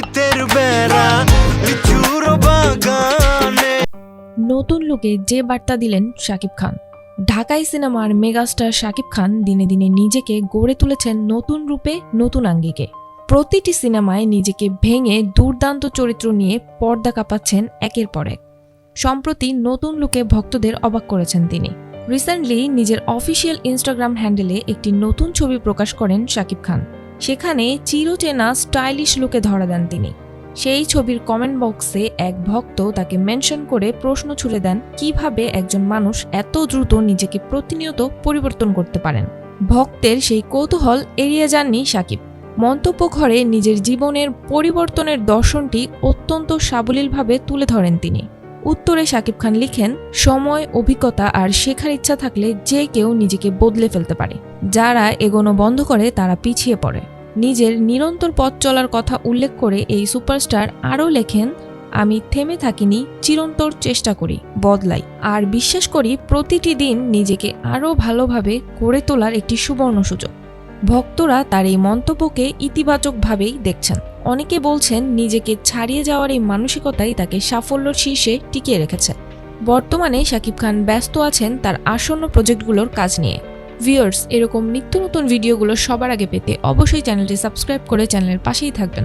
শীতের বাগানে। নতুন লুকে যে বার্তা দিলেন শাকিব খান। ঢাকাই সিনেমার মেগাস্টার শাকিব খান দিনে দিনে নিজেকে গড়ে তুলেছেন নতুন রূপে, নতুন আঙ্গিকে। প্রতিটি সিনেমায় নিজেকে ভেঙে দুর্দান্ত চরিত্র নিয়ে পর্দা কাঁপাচ্ছেন একের পর এক। সম্প্রতি নতুন লুকে ভক্তদের অবাক করেছেন তিনি। রিসেন্টলি নিজের অফিসিয়াল ইনস্টাগ্রাম হ্যান্ডেলে একটি নতুন ছবি প্রকাশ করেন শাকিব খান। সেখানে চিরচেনা স্টাইলিশ লুকে ধরা দেন তিনি। সেই ছবির কমেন্ট বক্সে এক ভক্ত তাকে মেনশন করে প্রশ্ন ছুড়ে দেন, কীভাবে একজন মানুষ এত দ্রুত নিজেকে প্রতিনিয়ত পরিবর্তন করতে পারেন? ভক্তের সেই কৌতূহল এড়িয়ে যাননি সাকিব। মন্তব্য ঘরে নিজের জীবনের পরিবর্তনের দর্শনটি অত্যন্ত সাবলীলভাবে তুলে ধরেন তিনি। উত্তরে সাকিব খান লিখেন, সময়, অভিজ্ঞতা আর শেখার ইচ্ছা থাকলে যে কেউ নিজেকে বদলে ফেলতে পারে। যারা এগোনো বন্ধ করে তারা পিছিয়ে পড়ে। নিজের নিরন্তর পথ চলার কথা উল্লেখ করে এই সুপারস্টার আরও লেখেন, আমি থেমে থাকিনি, চিরন্তর চেষ্টা করি, বদলাই। আর বিশ্বাস করি, প্রতিটি দিন নিজেকে আরও ভালোভাবে গড়ে তোলার একটি সুবর্ণ সুযোগ। ভক্তরা তার এই মন্তব্যকে ইতিবাচকভাবেই দেখছেন। অনেকে বলছেন, নিজেকে ছাড়িয়ে যাওয়ার এই মানসিকতাই তাকে সাফল্যের শীর্ষে টিকিয়ে রেখেছে। বর্তমানে শাকিব খান ব্যস্ত আছেন তার আসন্ন প্রজেক্টগুলোর কাজ নিয়ে। ভিউয়ার্স এরকম নিত্য নতুন ভিডিওগুলো সবার আগে পেতে অবশ্যই চ্যানেলটি সাবস্ক্রাইব করে চ্যানেলের পাশেই থাকবেন।